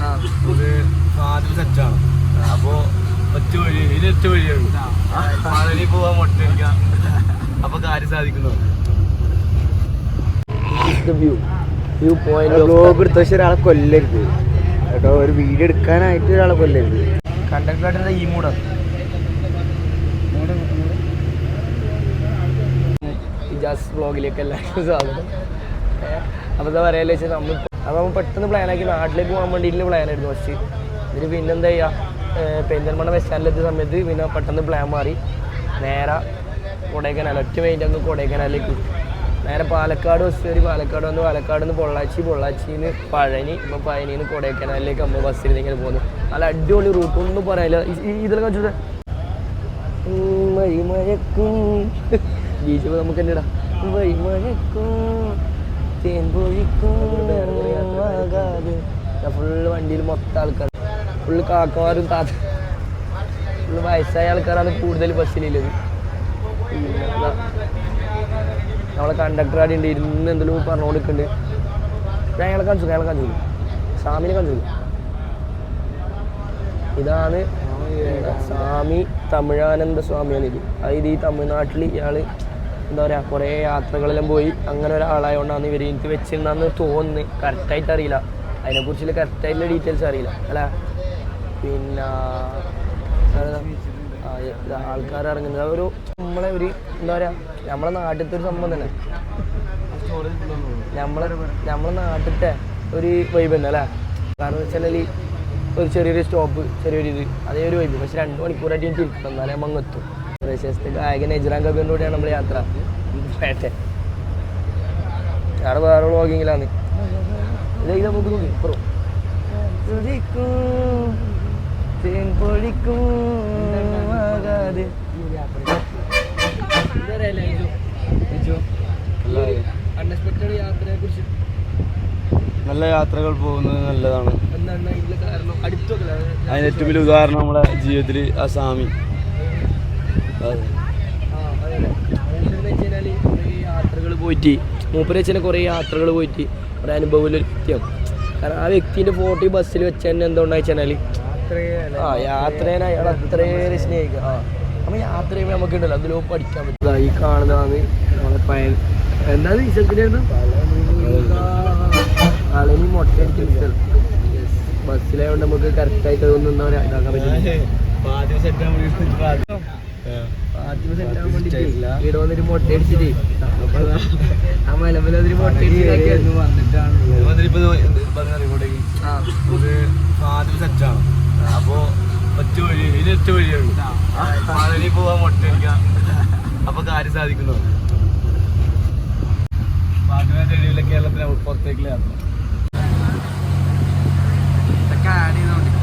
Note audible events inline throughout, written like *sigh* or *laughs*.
ആ. ഒരു ആദ്യം സെറ്റാണ് അപ്പോ ഒറ്റ വഴി ഇനി ഒറ്റ വഴിയുള്ളൂ പഴനി പോവാൻ മുട്ടടിക്കാം. അപ്പൊ കാര്യം സാധിക്കുന്നു. വ്യൂ വ്യൂ പോയിന്റ് ബ്ലോഗ് എടുത്ത പക്ഷെ ഒരാളെ കൊല്ലരുത്. കേട്ടോ ഒരു വീഡിയോ എടുക്കാനായിട്ട് ഒരാളെ കൊല്ലരുത്. കണ്ടക്ടറുടെ ഈ മൂടാണ് ജാസ് ബ്ലോഗിലേക്ക് എല്ലാവർക്കും സ്വാഗതം. അപ്പോൾ എന്താ പറയാ വെച്ചാൽ നമ്മൾ അപ്പോൾ നമ്മൾ പെട്ടെന്ന് പ്ലാനാക്കി നാട്ടിലേക്ക് പോകാൻ വേണ്ടിയിട്ടുള്ള പ്ലാനായിരുന്നു ഫസ്റ്റ് എന്നിട്ട് പിന്നെ എന്താ ചെയ്യുക പെരിന്തൽമണ്ണ ബസ് സ്റ്റാൻഡിലെത്തിയ സമയത്ത് പിന്നെ പെട്ടെന്ന് പ്ലാൻ മാറി. നേരെ കൊടൈക്കനാൽ ഒറ്റ മൈൻഡ് അങ്ങ് കൊടൈക്കനാലിലേക്ക്. വിട്ടു. നേരെ പാലക്കാട് ബസ് കയറി പാലക്കാട് വന്ന് പാലക്കാട് നിന്ന് പൊള്ളാച്ചി പൊള്ളാച്ചിന്ന് പഴനി ഇപ്പോൾ പഴനിയിൽ നിന്ന് കൊടൈക്കനാലിലേക്ക് നമ്മൾ ബസ്സിൽ ഇങ്ങനെ പോകുന്നു നല്ല അടിപൊളി റൂട്ട് ഒന്നും പറയാനില്ല. ഇതിലൊക്കെ വെച്ചിട്ട് വഴിമഴക്കും. *laughs* ബീച്ച് നമുക്ക് തന്നെ ഇടാം തേൻ ഫുള്ള് വണ്ടിയിൽ മൊത്തം ആൾക്കാർ ഫുള്ള് കാക്കമാരും താത്ത ഫുള്ള് വയസ്സായ ആൾക്കാരാണ് കൂടുതൽ ബസ്സിലുള്ളത് നമ്മളെ കണ്ടക്ടർ ആടി ഉണ്ട്? ഇരുന്ന് എന്തെങ്കിലും പറഞ്ഞു കൊടുക്കുന്നുണ്ട് അയാളെ കാണിച്ചു അയാളെ കാണിച്ചു. സ്വാമിനെ കാണിച്ചു. ഇതാണ് സ്വാമി തമിഴാനന്ദ സ്വാമിയാണ് ഇത് അതായത് ഈ തമിഴ്നാട്ടിൽ ഇയാൾ എന്താ പറയുക കുറേ യാത്രകളെല്ലാം പോയി അങ്ങനെ ഒരാളായതുകൊണ്ടാണ് ഇവർ എനിക്ക് വെച്ചിരുന്നാന്ന് തോന്നുന്നു. കറക്റ്റായിട്ട് അറിയില്ല അതിനെക്കുറിച്ചുള്ള കറക്റ്റായിട്ടുള്ള ഡീറ്റെയിൽസ് അറിയില്ല. അല്ല? പിന്നെ ആൾക്കാർ ഇറങ്ങുന്നത്. ഒരു നമ്മളെ ഒരു എന്താ പറയുക നമ്മളെ നാട്ടിലത്തെ ഒരു സംഭവം തന്നെ. നമ്മളെ നമ്മളെ നാട്ടിലത്തെ ഒരു വൈബ് തന്നെ അല്ലേ? കാരണം വെച്ചാൽ ഒരു ചെറിയൊരു സ്റ്റോപ്പ് ചെറിയൊരു ഇത് അതേ ഒരു വൈബ് പക്ഷെ രണ്ട് മണിക്കൂറായിട്ട് എനിക്ക് ഇരിക്കണം എന്നാലേ നമ്മൾ അങ്ങ് പ്രദേശത്തെ ഗായകൻ എജ്രാൻ കബീറിന്റെ കൂടെയാണ് നമ്മൾ യാത്ര. പേട്ടെ അവിടെ വേറെ വ്ളോഗിങ്ങിലാണ് ഇത് നമുക്ക് നോക്കി ഇപ്പുറം. നല്ല യാത്രകൾ പോകുന്നത് നല്ലതാണ്. അതിന് ഏറ്റവും വലിയ ഉദാഹരണം നമ്മുടെ ജീവിതത്തിൽ ആ സ്വാമി. യാത്രകൾ പോയിട്ട് മൂപ്പര് വെച്ചാൽ കുറേ യാത്രകൾ പോയിട്ട് ഒരു അനുഭവം ഒരു വ്യക്തിയാണ് കാരണം ആ വ്യക്തിന്റെ ഫോട്ടോ ഈ ബസ്സിൽ വെച്ച് തന്നെ എന്തുകൊണ്ടാണ് വെച്ചാൽ ആ യാത്രേനെ അയാൾ അത്രയേറെ സ്നേഹിക്കുക ആ അപ്പം യാത്ര ചെയ്യുമ്പോൾ നമുക്ക് ഉണ്ടല്ലോ അതിലോ പഠിക്കാൻ പറ്റും. ഈ കാണുന്നതാണ് നമ്മളെ പയൻ എന്താണ് ഈ സ്ഥലത്തിന്റെ അളനി മൊട്ടയടിക്കുന്ന സ്ഥലം. ബസ്സിലായതുകൊണ്ട് നമുക്ക് കറക്റ്റായിട്ട് അതൊന്നും എന്താ പറയുക ഇതാക്കാൻ പറ്റില്ല. ആദ്യം സെറ്റ് ആവാൻ വേണ്ടിട്ട് ഇവിടെ മുട്ട അടിച്ചിട്ട് ആ മുട്ട അപ്പോ ഒറ്റ വഴി ഇനി ഒറ്റ വഴിയുള്ളൂ പോവാൻ മുട്ടടിക്കാം അപ്പൊ കാര്യം സാധിക്കുന്നു. കേരളത്തിലെ പുറത്തേക്കില്ല ഇതൊക്കെ ആഡ് ചെയ്തോണ്ട്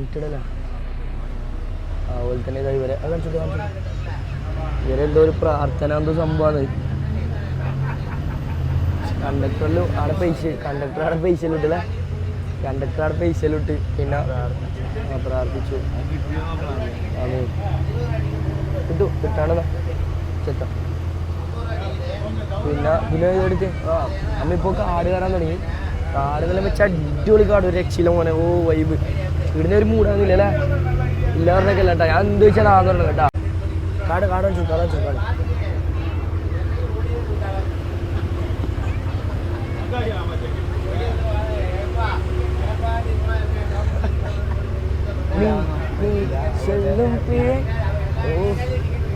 കണ്ടിടല അതുപോലെ തന്നെ ഇവരെ. കാണിച്ചിട്ട് ഇവരെന്തോ ഒരു പ്രാർത്ഥന എന്തോ സംഭവമാണ് കണ്ടക്ടറിൽ പൈസ കണ്ടക്ടർ അവിടെ പൈസ കണ്ടക്ടർ പൈസ ഇട്ട് പിന്നെ പ്രാർത്ഥിച്ചു. അതെ കിട്ടു കിട്ടാണെന്നാ ചെത്താം. പിന്നെ പിന്നെ എടുത്ത് ആ അമ്മ കാട് കയറാൻ തുടങ്ങി. കാട് നല്ല അടിപൊളി കാട് ഒരു രക്ഷയിലും മോനെ. ഓ വൈബ് ഇവിടുന്ന് ഒരു മൂടാന്നില്ല അല്ലേ? ഇല്ലാന്നൊക്കെ അല്ല ഞാൻ എന്ത് വെച്ചാൽ കേട്ടാ കാട് കാടാൻ വെച്ചു കാട്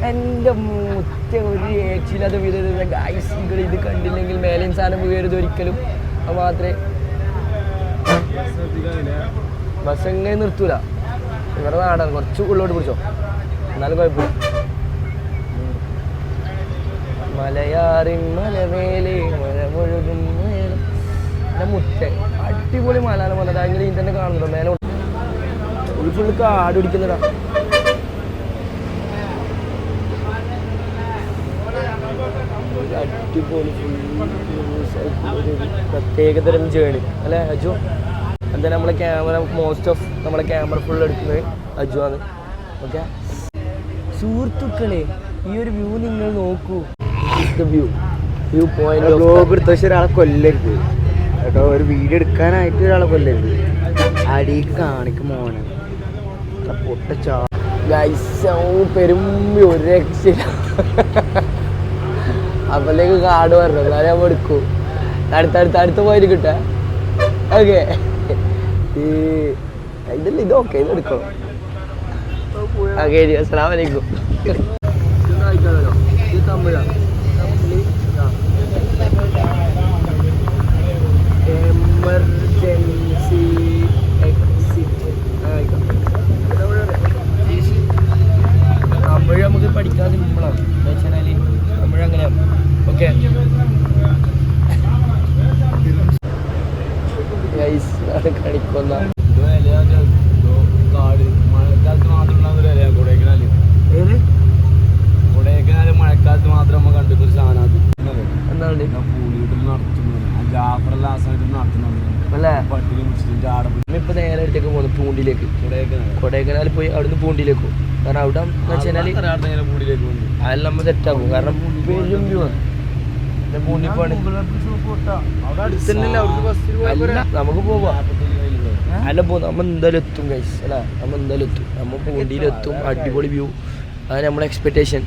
എന്റെ മൂത്ത ഒരു രക്ഷയില്ലാത്ത ഗൈസ് ഗൈസുകൾ ഇത് കണ്ടില്ലെങ്കിൽ മേലെ സാധനം വീഴരുത് ഒരിക്കലും. അത് മാത്രമേ ബസ് എങ്ങനെ നിർത്തൂല? ഇവരുടെ നാടാണ്. കുറച്ച് ഉള്ളോട്ട് പിടിച്ചോ. എന്നാലും കുഴപ്പമില്ല. മലയാറിൻ മലവേലി മഴ മുഴുകും എന്റെ മുറ്റ. അടിപൊളി മലയാണ് വന്നത് അങ്ങനെ ഇതന്നെ കാണുന്നുണ്ടോ. മേലെ ഒരു ഫുള്ള് കാട് പിടിക്കുന്നതാ അടിപൊളി പ്രത്യേകതരം ജേണി അല്ലേ അജു? എന്താ നമ്മളെ ക്യാമറ മോസ്റ്റ് ഓഫ് നമ്മളെ ക്യാമറ ഫുൾ എടുക്കുന്നത് അജു ആണ്. ഓക്കെ സുഹൃത്തുക്കളെ ഈ ഒരു വ്യൂ നിങ്ങൾ നോക്കൂ. വ്യൂ വ്യൂ പോയിന്റ് ബ്ലോഗ് എടുത്ത പക്ഷെ ഒരാളെ കൊല്ലരുത്. കേട്ടോ ഒരു വീഡിയോ എടുക്കാനായിട്ട് ഒരാളെ കൊല്ലരുത്. അടിക്ക് കാണിക്കും മോനെ. ഇത്ര ചാ ഗൈസ് പെരും ഒരു രക്ഷയില്ല അപ്പോഴേക്ക് കാട് പറഞ്ഞു എന്നാലും നമ്മൾ എടുക്കൂ. അടുത്ത അടുത്ത അടുത്ത് പോയിട്ട് കിട്ടാ. ഓക്കെ ഇതില്ല ഇത് ഓക്കെ ഇത് എടുക്കണം ഓക്കെ അസ്സാം വലൈക്കും എമർജൻസി എക്സിറ്റ് തമിഴ് നമുക്ക് പഠിക്കാൻ സിമ്പിളാണ് എന്താ വെച്ചാൽ തമിഴ് അങ്ങനെയാണ് ഓക്കെ കളിക്കുന്ന. മഴക്കാലത്ത് മാത്രം നമ്മൾ സാധനം എന്താണ് നടത്തുന്നത്. ജാഫറെല്ലാം നടത്തുന്നത്. ഇപ്പൊ നേരെ അടുത്തേക്ക് പോകുന്നു പൂണ്ടിലേക്ക് കൊടൈക്കനാല്. കൊടൈക്കനാൽ പോയി അവിടുന്ന് പൂണ്ടിലേക്ക് പോകും. കാരണം അവിടെ അതെല്ലാം നമ്മൾ സെറ്റാകും കാരണം പെരും വ്യൂ നമുക്ക് പോവാം. അല്ല പോ നമ്മ എന്തായാലും എത്തും ഗൈസ് അല്ല നമ്മ എന്തായാലും എത്തും. നമ്മ പൂണ്ടിയിലെത്തും അടിപൊളി വ്യൂ അത് നമ്മളെ expectation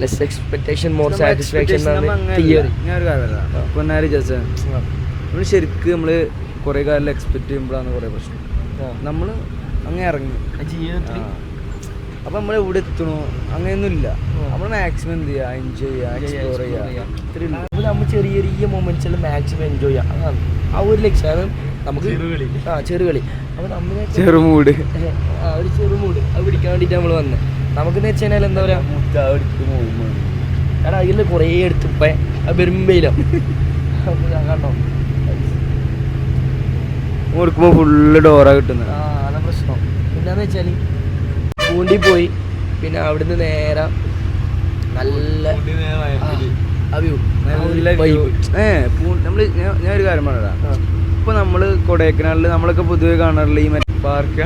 less expectation more satisfaction theory നമ്മൾ ശരിക്കും നമ്മൾ കുറേ കാലം എക്സ്പെക്ട് ചെയ്യുമ്പോഴാണ് കുറേ പ്രശ്നം. നമ്മൾ അങ്ങനെ ഇറങ്ങി. ജീവിതത്തിൽ അപ്പം നമ്മൾ എവിടെ എത്തണോ? അങ്ങനെയൊന്നും ഇല്ല നമ്മൾ മാക്സിമം എന്ത് ചെയ്യുക എൻജോയ് ചെയ്യുക എക്സ്പ്ലോർ ചെയ്യുക ഇത്രയും അപ്പോൾ നമ്മൾ ചെറിയ ചെറിയ എല്ലാം മാക്സിമം എൻജോയ് ചെയ്യാം. അതാണ് ആ ഒരു ലക്ഷ്യമാണ് നമുക്ക് ചെറുകളി. ആ ചെറുകളി. അപ്പോൾ നമ്മൾ ചെറുമൂട് ആ ഒരു ചെറു മൂട്. അത് പിടിക്കാൻ വേണ്ടിയിട്ട് നമ്മൾ വന്നത് നമുക്കെന്ന് വെച്ച് കഴിഞ്ഞാൽ എന്താ പറയുക കാരണം അതിൽ കുറേ എടുത്ത് ഇപ്പം. അത് വെറുമ്പയിലോ കണ്ടോ? ഓർക്കുമ്പോൾ ഫുള്ള് ഡോറാ കിട്ടുന്നത് ആ അതാ പ്രശ്നം. പിന്നെന്ന് വെച്ചാൽ പൂണ്ടി പോയി പിന്നെ അവിടുന്ന് നേരെ നല്ല നമ്മൾ ഞാൻ ഒരു കാര്യം പറഞ്ഞതാ. ഇപ്പൊ നമ്മൾ കൊടൈക്കനാലിൽ നമ്മളൊക്കെ പൊതുവെ കാണാറില്ല ഈ മറ്റേ പാർക്ക്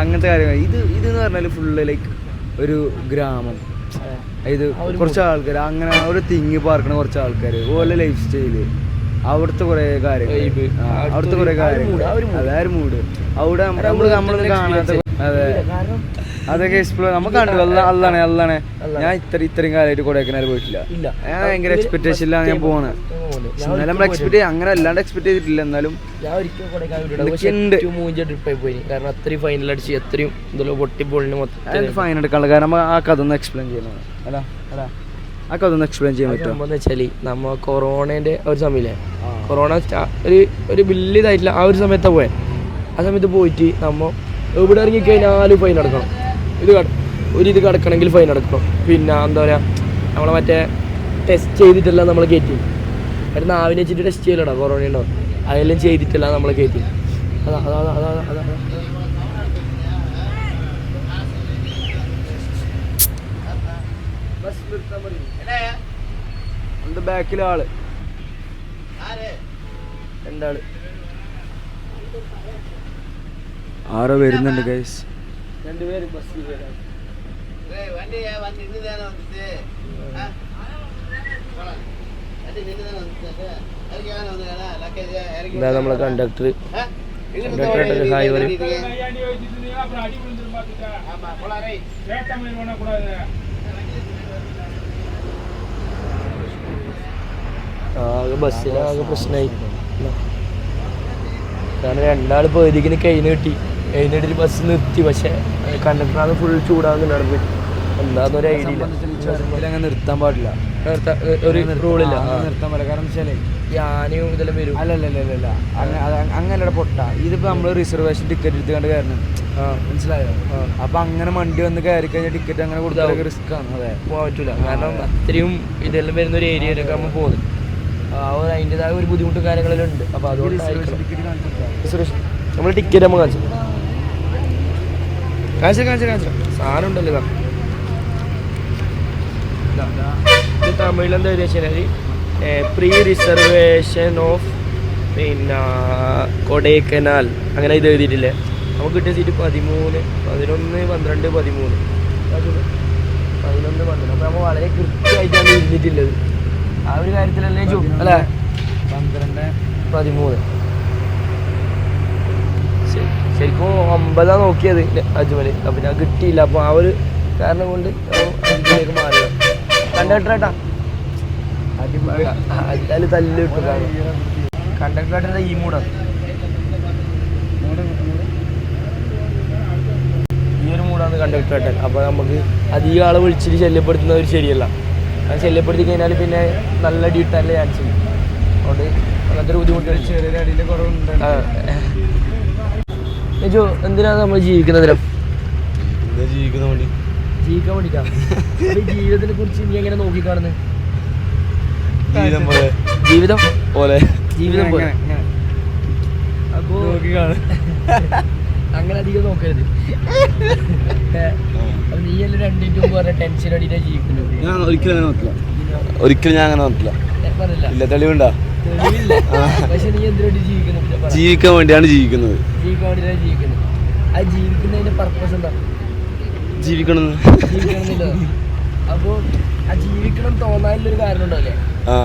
അങ്ങനത്തെ കാര്യങ്ങൾ ഇത് ഇത് എന്ന് പറഞ്ഞാൽ ഫുള്ള് ലൈക്ക് ഒരു ഗ്രാമം. ഇത് കുറച്ച് ആൾക്കാർ അങ്ങനെ ഒരു തിങ്ങി പാർക്കണ കുറച്ച് ആൾക്കാർ ഓലെ ലൈഫ് സ്റ്റൈൽ അവിടുത്തെ കുറെ കാര്യങ്ങൾ അവിടുത്തെ കുറെ കാര്യങ്ങൾ mood, ആ ഒരു mood. അതെ ആ ഒരു മൂഡ് അവിടെ നമ്മൾ നമ്മൾ നമ്മൾ ഇത്ര കാണാത്ത അതെ. അതൊക്കെ എക്സ്പ്ലോർ നമ്മൾ കണ്ടു അല്ല അല്ലാണ് അല്ലാണ്. ഞാൻ ഇത്ര ഇത്രയും കാലമായിട്ട് കൊടൈക്കനാൽ പോയിട്ടില്ല. ഇല്ല. ഞാൻ ഭയങ്കര എക്സ്പെക്ടേഷനിലാണ് ഞാൻ പോണ് എന്നാലും നമ്മൾ എക്സ്പെക്ട് അങ്ങനെ അല്ലാണ്ട് എക്സ്പെക്ട് ചെയ്തിട്ടില്ല. എന്നാലും കാരണം അത്രയും ഫൈനൽ അടിച്ച് എത്രയും ഇതെല്ലാം പൊട്ടിപ്പൊളിന് മൊത്തം ഫൈൻ എടുക്കാനുള്ള കാരണം ആ കഥ ഒന്ന് എക്സ്പ്ലെയിൻ ചെയ്യണം. അല്ല അല്ല. കഥ ഒന്ന് എക്സ്പ്ലെയിൻ ചെയ്യാൻ പറ്റുമോ സംഭവം വെച്ചാൽ നമ്മ കൊറോണേന്റെ ഒരു സമയമില്ലേ. കൊറോണ ഒരു ഒരു വലിയതായിട്ടില്ല ആ ഒരു സമയത്താണ് പോയത് ആ സമയത്ത് പോയിട്ട് നമ്മ ഇവിടെ ഇറങ്ങിക്കഴിഞ്ഞാലും ഫൈൻ അടക്കണം ഇത് ഒരു ഇത് കിടക്കണമെങ്കിൽ ഫൈൻ അടക്കണം പിന്നെ എന്താ പറയുക നമ്മളെ മറ്റേ ടെസ്റ്റ് ചെയ്തിട്ടെല്ലാം നമ്മളെ കയറ്റി മറ്റേ നാവിനെ വെച്ചിട്ട് ടെസ്റ്റ് ചെയ്യലടാ കൊറോണ ഉണ്ടോ അതെല്ലാം ചെയ്തിട്ടല്ല നമ്മളെ കയറ്റി അതാ അതാ അതാ അതാ അതാ അതാ. എന്റെ ബാക്കിലെ ആൾ. രണ്ടാൾ. ആരോ വരുന്നുണ്ട് ഗൈസ് രണ്ടുപേരും ബസ്സിൽ വരാം. ഇതാ നമ്മളെ കണ്ടക്ടർ കണ്ടക്ടർ ഹായ് പറയും ആകെ ബസ്സിലാകെ പ്രശ്നമായി കാരണം രണ്ടാൾ പകുതിക്ക് കഴിഞ്ഞ് കിട്ടി. കഴിഞ്ഞിട്ട് ബസ് നിർത്തി. പക്ഷെ കണ്ടക്ടറാണ് ഫുൾ ചൂടാകുന്നുണ്ടായിരുന്നു എന്താന്നൊരു ഐഡിയ ഇല്ല. അങ്ങനെ നിർത്താൻ പാടില്ല. ഒരു റൂളില്ല നിർത്താൻ പാടില്ല. കാരണം വെച്ചാലേ ഞാനും ഇതെല്ലാം വരും. അല്ലല്ലല്ല അങ്ങനെ പൊട്ട. ഇതിപ്പോ നമ്മൾ റിസർവേഷൻ ടിക്കറ്റ് എടുത്ത് കണ്ട് കയറണം. മനസ്സിലായോ. അപ്പൊ അങ്ങനെ വണ്ടി വന്ന് കയറി കഴിഞ്ഞാൽ ടിക്കറ്റ് അങ്ങനെ കൊടുത്താൽ. റിസ്ക് ആണ്. അതെ. പോകാൻ പറ്റൂല. കാരണം അത്രയും ഇതെല്ലാം വരുന്ന ഒരു ഏരിയയിലൊക്കെ നമ്മൾ പോകുന്നത് അതിന്റെതായ ഒരു ബുദ്ധിമുട്ടും കാര്യങ്ങളെല്ലാം ഉണ്ട് അപ്പോൾ അതുകൊണ്ട് നമ്മൾ ടിക്കറ്റ് നമ്മൾ കാണിച്ചു കാണിച്ചു കാണിച്ചു കാണിച്ചു സാധനം ഉണ്ടല്ലോ ഇതാ. തമിഴിൽ എന്താ വെച്ചാൽ പ്രീ റിസർവേഷൻ ഓഫ് പിന്നെ കൊടൈക്കനാൽ. അങ്ങനെ ഇത് എഴുതിയിട്ടില്ലേ? നമുക്ക് കിട്ടിയ സീറ്റ് പതിമൂന്ന് പതിനൊന്ന് പന്ത്രണ്ട് പതിമൂന്ന്. പതിനൊന്ന് പന്ത്രണ്ട്. പന്ത്രണ്ട് അപ്പോൾ നമ്മൾ വളരെ കൃത്യമായിട്ടാണ് ഇരുന്നിട്ടുള്ളത് ആ ഒരു കാര്യത്തിലല്ലേ ചോ അല്ലേ? പന്ത്രണ്ട്. പതിമൂന്ന്. ശരി. ശരിക്കും ഒമ്പതാ നോക്കിയത് അജ്മൽ. അപ്പം ഞാൻ കിട്ടിയില്ല. അപ്പോൾ ആ ഒരു കാരണം കൊണ്ട് അഞ്ചിലേക്ക് മാറിയത്. കണ്ടക്ടറേട്ടാ അതിൽ തല്ല് കിട്ടും കണ്ടക്ടറേട്ടന്റെ ഈ മൂടാണ് ഈ ഒരു മൂടാണ് കണ്ടക്ടറേട്ടൻ അപ്പോൾ നമുക്ക് അധികം ആളെ വിളിച്ചിട്ട് ശല്യപ്പെടുത്തുന്നത് ശരിയല്ല. അത് ശല്യപ്പെടുത്തി കഴിഞ്ഞാൽ പിന്നെ നല്ല ഡ്യൂട്ടാനുള്ള ചാൻസ് ഉണ്ട്. അതുകൊണ്ട് അങ്ങനത്തെ ഒരു ബുദ്ധിമുട്ട് ചെറിയൊരു അടിയിൽ കുറവുണ്ട്. ജോ എന്തിനാണ് നമ്മൾ ജീവിക്കുന്നതിലും എന്താ ജീവിക്കുന്ന വേണ്ടി ജീവിക്കാൻ വേണ്ടിട്ടാ? ജീവിതത്തിനെ കുറിച്ച് നീ എങ്ങനെ നോക്കിക്കാണുന്നത് ജീവിതം പോലെ. ജീവിതം? പോലെ. ജീവിതം പോലെ. അപ്പോ *laughs* അങ്ങനെ അധികം നോക്കരുത് നീ എല്ലാം രണ്ടിന്റെ മുമ്പ് പറഞ്ഞ ടെൻഷൻ അടിയിട്ടാ ജീവിക്കുന്നു ഞാൻ ഒരിക്കലും അങ്ങനെ നോക്കില്ല. ഒരിക്കലും ഞാൻ അങ്ങനെ നോക്കില്ല. ഇല്ല തെളിവുണ്ടോ. ജീവിക്കാൻ വേണ്ടിയാണ് ജീവിക്കുന്നത്. ജീവിക്കണം. അപ്പോ ആ ജീവിക്കണം തോന്നാനുള്ളൊരു കാരണം ഉണ്ടാവില്ലേ? ആ.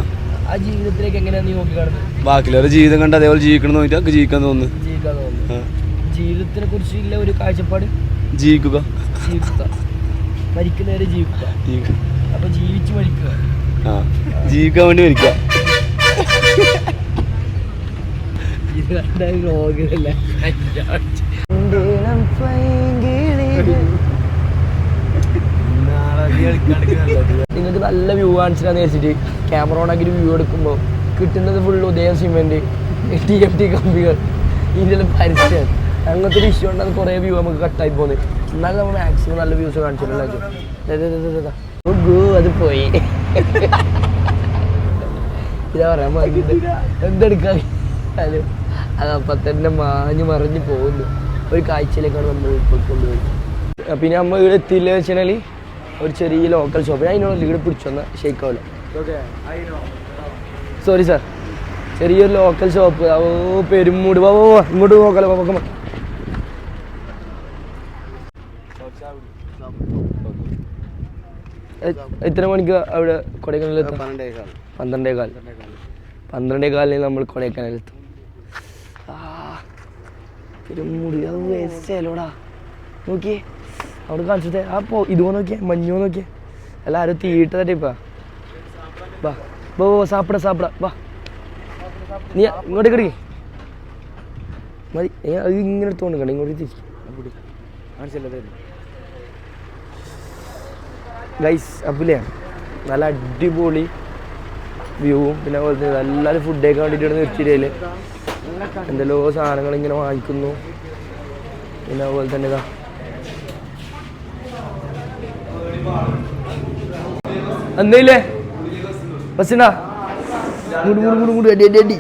ജീവിതത്തിലേക്ക് എങ്ങനെയാണ് നീ നോക്കി കാണുന്നത് ബാക്കിയുള്ളവരുടെ ജീവിതം കണ്ട് അതേപോലെ ജീവിക്കണം നോക്കിട്ട് ജീവിക്കാൻ തോന്നുന്നു. ജീവിക്കാൻ തോന്നുന്നു. ജീവിതത്തിനെ കുറിച്ചുള്ള ഒരു കാഴ്ചപ്പാട്. ജീവിക്കുക. ജീവിക്കുക. മരിക്കുന്നവരെ ജീവിക്കുക. ജീവി- അപ്പൊ ജീവിച്ച് മരിക്കുക. ആ ജീവിക്കാൻ വേണ്ടി മരിക്കുക. നിങ്ങൾക്ക് നല്ല വ്യൂ കാണിച്ചിട്ടാന്ന് വെച്ചിട്ട് ക്യാമറ ഓൺ ആക്കി വ്യൂ എടുക്കുമ്പോൾ കിട്ടുന്നത് ഫുള്ള് ഉദയം സിമെന്റ് ടി എഫ് ടി കമ്പികൾ. ഇതിലും പരസ്യം അങ്ങനത്തെ ഒരു ഇഷ്യൂ ഉണ്ടെങ്കിൽ കുറേ വ്യൂ നമുക്ക് കട്ടായി പോകുന്നത് എന്നാലും നമ്മൾ മാക്സിമം നല്ല വ്യൂസ് കാണിച്ചിട്ടുണ്ടല്ലോ അത് പോയി. ഇതാ പറയാൻ മതി. എന്തെടുക്കാൻ അതപ്പൊ തന്നെ മാഞ്ഞു മറിഞ്ഞു പോകുന്നു. ഒരു കാഴ്ചയിലേക്കാണ് നമ്മൾ ഇപ്പോൾ കൊണ്ടുപോയി പിന്നെ നമ്മൾ ഇവിടെ എത്തിയില്ല വെച്ചാൽ ഒരു ചെറിയ ലോക്കൽ ഷോപ്പ് ഞാൻ അതിനോട് ഇവിടെ പിടിച്ചു വന്ന ഷെയ്ക്കാവില്ല സോറി സാർ ചെറിയൊരു ലോക്കൽ ഷോപ്പ് ഓ പെരുമൂട്. ഇങ്ങോട്ട് നോക്കാലോ നോക്കാം എത്ര മണിക്ക് അവിടെ കൊടൈക്കനാലിൽ എത്തും? പന്ത്രണ്ടേ കാൽ പന്ത്രണ്ടേ കാലിന് നമ്മൾ അത് വേസ്റ്റല്ലോടാ നോക്കിയേ. അവിടെ കാണിച്ചത് ആ പോ ഇതുപോ നോക്കിയേ. മഞ്ഞോ നോക്കിയേ. അല്ല ആരും തീട്ടതായിട്ട് ഇപ്പാ. വാ വാ വാ സാപ്പിട സാപ്പിട. വാ നീ ഇങ്ങോട്ട് കിടക്കി മതി. അത് ഇങ്ങനെ എടുത്തോണ്ട് കണ്ട ഇങ്ങോട്ട് തിരിച്ചു ഗൈസ് അപ്പില്ലേ? നല്ല അടിപൊളി വ്യൂവും പിന്നെ അതുപോലെ തന്നെ എല്ലാവരും ഫുഡൊക്കെ വേണ്ടിയിട്ടാണ് നിർത്തിയില്ലേ എന്തെല്ലോ സാധനങ്ങൾ ഇങ്ങനെ വാങ്ങിക്കുന്നു. പിന്നെ അതുപോലെ തന്നെ ഇതാ. എന്തേലേ ബസ്സിനാ? മുടി മുടി മുടി മുടി അടി അടി അടി.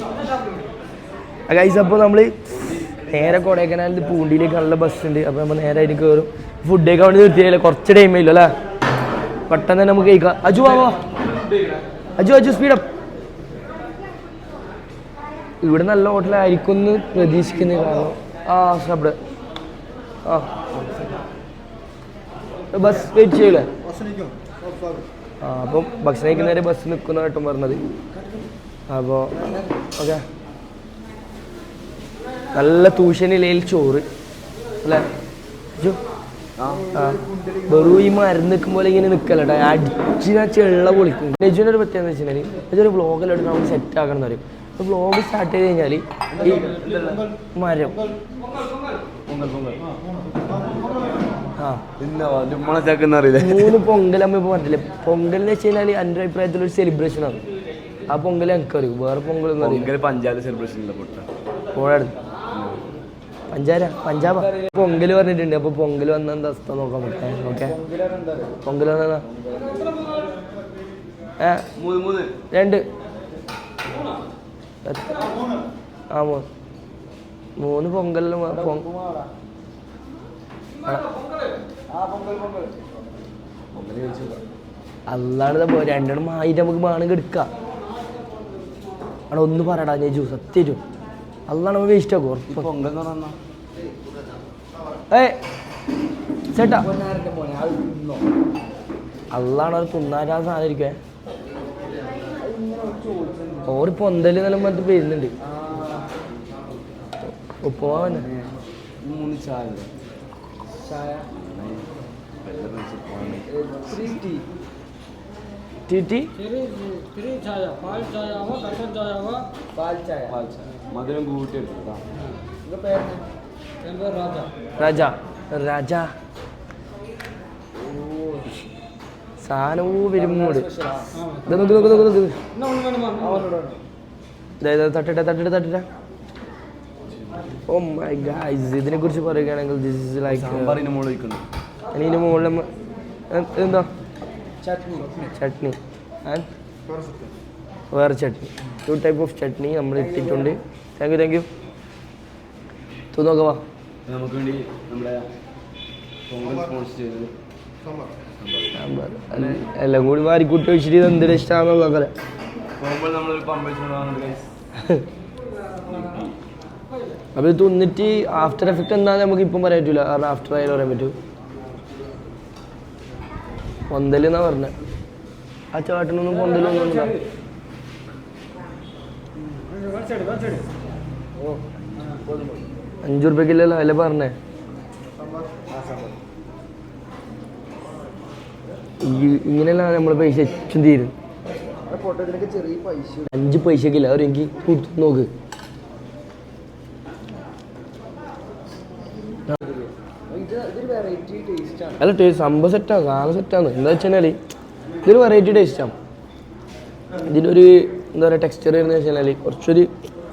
ഗൈസ് അപ്പോൾ നമ്മൾ നേരെ കൊടൈക്കനാലിൽ പൂണ്ടിയിലേക്കുള്ള ബസ് ഉണ്ട്. അപ്പോൾ നമ്മൾ നേരെ അതിന് കയറും ഫുഡ് കഴിക്കാൻ വേണ്ടി നിർത്തിയാലേ കുറച്ച് ടൈം ഇല്ല അല്ലേ? പെട്ടെന്ന് തന്നെ നമുക്ക് കഴിക്കാം. അജു ആവോ അജു അജു സ്പീഡപ്പ് ഇവിടെ നല്ല ഹോട്ടലായിരിക്കും എന്ന് പ്രതീക്ഷിക്കുന്ന കാരണം ആ സബ്ഡ് ആ. ബസ് വെയിറ്റ് ചെയ്യൂലേ? ആ അപ്പം ഭക്ഷണം കഴിക്കുന്നവരെ ബസ് നിൽക്കുന്ന കേട്ടും പറഞ്ഞത്. അപ്പോൾ ഓക്കെ നല്ല തൂഷനിലയിൽ ചോറ്. അല്ലേ? ആ വെറും ഈ മരുന്ന് നിൽക്കുമ്പോൾ ഇങ്ങനെ നിൽക്കലട്ടോ അടിച്ചിന ചെള്ള പൊളിക്കും. നെജുവിന്റെ ഒരു പ്രത്യേകത എന്ന് വെച്ചിട്ടുണ്ടെങ്കിൽ ഇതൊരു എടുക്കാൻ നമ്മൾ സെറ്റ് ആക്കണം എന്ന് പറയും. അപ്പോൾ വ്ളോഗ് സ്റ്റാർട്ട് ചെയ്ത് കഴിഞ്ഞാൽ ഈ മരം. മൂന്ന് പൊങ്കൽ അമ്മ ഇപ്പോൾ പറഞ്ഞില്ലേ പൊങ്കൽ എന്ന് വെച്ച് കഴിഞ്ഞാൽ എന്റെ അഭിപ്രായത്തിൽ ഒരു സെലിബ്രേഷൻ ആണ്. ആ പൊങ്കൽ എനിക്ക് അറിയും. വേറെ പൊങ്കൽ പഞ്ചായത്ത് സെലിബ്രേഷൻ പോഴാണ് പഞ്ചാര പഞ്ചാബ? പൊങ്കൽ പറഞ്ഞിട്ടുണ്ട്. അപ്പൊ പൊങ്കൽ വന്ന എന്താ അവസ്ഥ നോക്കാൻ പറ്റേ ഓക്കെ. പൊങ്കൽ മൂന്ന് രണ്ട്. ആ മൂന്ന് മൂന്ന് പൊങ്കലിലും അല്ലാണ്ട് രണ്ടെണ്ണം ആയിട്ട് നമുക്ക് വേണമെങ്കിൽ എടുക്കാം. അവിടെ ഒന്ന് പറയടാ ഞാൻ ജ്യൂസ് അല്ലാണ്ട് നമ്മൾ വേസ്റ്റ് ആക്കും പൊങ്കൽ എന്ന് പറഞ്ഞാ ഏ ചേട്ടാ. അള്ളാണ് അവർ തിന്നാൻ ആ സാധനം ഇരിക്കേ ഓര് പൊന്തൽ നല്ല മറ്റു വരുന്നുണ്ട്. ഉപ്പുമാവന്നെ മൂന്ന് ചായ രാജ. രാജ. സാധനവും വരുമ്പോട് ഇത് നോക്ക് നോക്ക് നോക്ക് നോക്ക്. തട്ടിട്ട തട്ടിട്ട തട്ടിട്ട ഓ മൈ ഗായ്സ് ഇതിനെ കുറിച്ച് പറയുകയാണെങ്കിൽ ദിസ് ഇസ് ലൈക്ക് സാമ്പാറിന് മുകളിൽ എന്താ ചട്നി ചട്നി. ആൻഡ് വേറെ chutney. Two type of chutney നമ്മൾ ഇട്ടിട്ടുണ്ട്. താങ്ക് യു താങ്ക് യു നോക്കവാ നമുക്ക് വേണ്ടി നമ്മുടെ എല്ലാം- കൂടി കൂടി വാരിക്കൂട്ടി വെച്ചിട്ട് ഇത് എന്തൊരു ഇഷ്ടമാണെന്ന് നോക്കല അപ്പോൾ ഇത് തിന്നിട്ട് ആഫ്റ്റർ എഫക്റ്റ് എന്താണെന്ന് നമുക്ക് ഇപ്പം പറയാൻ പറ്റില്ല കാരണം ആഫ്റ്റർ ആയാലും പറയാൻ പറ്റൂ പൊന്തലെന്നാ പറഞ്ഞത് ആ ചാട്ടിനൊന്നും പൊന്തലൊന്നും ഇല്ല. അഞ്ചു റുപ്യക്കില്ലല്ലോ അല്ലേ പറഞ്ഞേ? ഇങ്ങനെയല്ല നമ്മൾ പൈസ എച്ചും തീരും. അഞ്ച് പൈസക്കില്ല അവർ എനിക്ക് കൊടുത്തു നോക്ക്. അല്ല ടേസ്റ്റ് സംഭവം സെറ്റാ സാധനം സെറ്റാണ് എന്താ വെച്ചാൽ ഇതൊരു വെറൈറ്റി ടേസ്റ്റാണ് ഇതിനൊരു എന്താ പറയുക ടെക്സ്ചർ വരുന്നത് വെച്ചാൽ കുറച്ചൊരു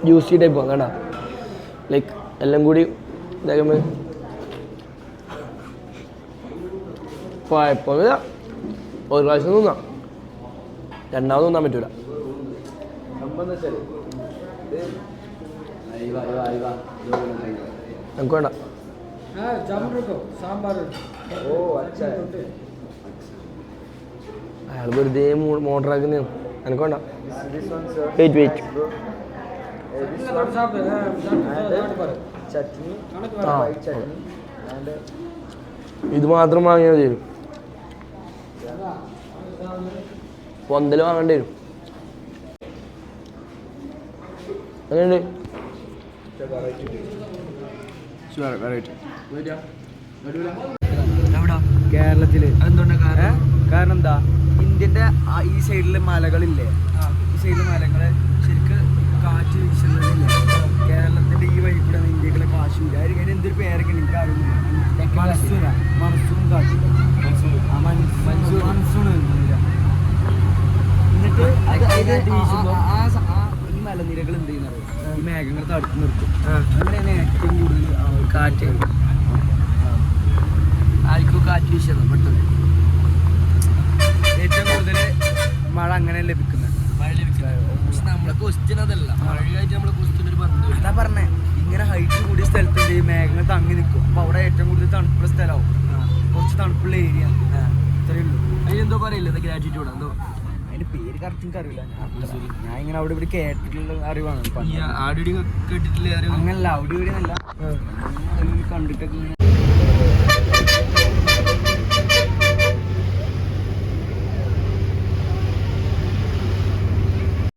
ജ്യൂസി ടൈപ്പ് ആണ് കേട്ടാ ലൈക്ക് എല്ലാം കൂടി ഇതാക്കുമ്പോൾ കുഴപ്പമൊന്നുമില്ല. ഒരു പ്രാവശ്യം തിന്നാം. രണ്ടാമത് തിന്നാൻ പറ്റൂല. നമുക്ക് വേണ്ട. ഓ അച്ഛാ അയാൾ വെറുതെ മോട്ടറാക്കുന്ന എനിക്ക് വേണ്ട. വെയിറ്റ് വെയിറ്റ് ഇത് മാത്രം വാങ്ങിയാൽ മതി. പൊന്തൽ വാങ്ങേണ്ടി വരും. അങ്ങനെ കേരളത്തിൽ. കാരണം? എന്താ? ഇന്ത്യന്റെ ഈ സൈഡിൽ മലകളില്ലേ? ഈ സൈഡിൽ മലകൾ ശരിക്ക് കാറ്റ് ഈ വഴി കൂടെ ഇന്ത്യക്കുള്ള കാശ്മീർ അതിന് അതിന് എന്തൊരു പേരൊക്കെ ഉണ്ട് എനിക്ക് അറിയില്ല കാറ്റ് ആ, മൺ- മൺസൂൺ വരുന്നില്ല. എന്നിട്ട് ഈ മലനിരകൾ എന്ത് ചെയ്യുന്നത് ഈ മേഘങ്ങൾ തടുത്ത് നിർത്തും. അങ്ങനെയാണ് ഏറ്റവും കൂടുതൽ കാറ്റ്. ആർക്കും കാറ്റ് വീശണം പെട്ടെന്ന്. ഏറ്റവും കൂടുതൽ മഴ അങ്ങനെ ലഭിക്കുന്നത്. മഴ ലഭിക്കുന്നത്. പക്ഷെ നമ്മളെ ക്വസ്റ്റ്യൻ അതല്ല. മഴയായിട്ട് നമ്മളെ ക്വസ്റ്റ്യൻ ഒരു ബന്ധം പറഞ്ഞേ. ഇങ്ങനെ ഹൈറ്റ് കൂടിയ സ്ഥലത്തുണ്ട് ഈ മേഘങ്ങൾ തങ്ങി നിൽക്കും. അപ്പോൾ അവിടെ ഏറ്റവും കൂടുതൽ തണുപ്പുള്ള സ്ഥലമാവും. കുറച്ച് തണുപ്പുള്ള ഏരിയ ഇത്രയേ ഉള്ളൂ. അതിനെന്തോ പറയില്ല? ഗ്രാറ്റിറ്റ്യൂഡ് എന്തോ? അതിന്റെ പേര് കറക്റ്റ് എനിക്ക് അറിയില്ല. ഞാൻ ഇങ്ങനെ അവിടെ ഇവിടെ കേട്ടിട്ടുള്ള അറിവാണ്. അങ്ങനല്ല അവിടെ ഇവിടെ അല്ല കണ്ടിട്ടൊക്കെ ഇങ്ങനെ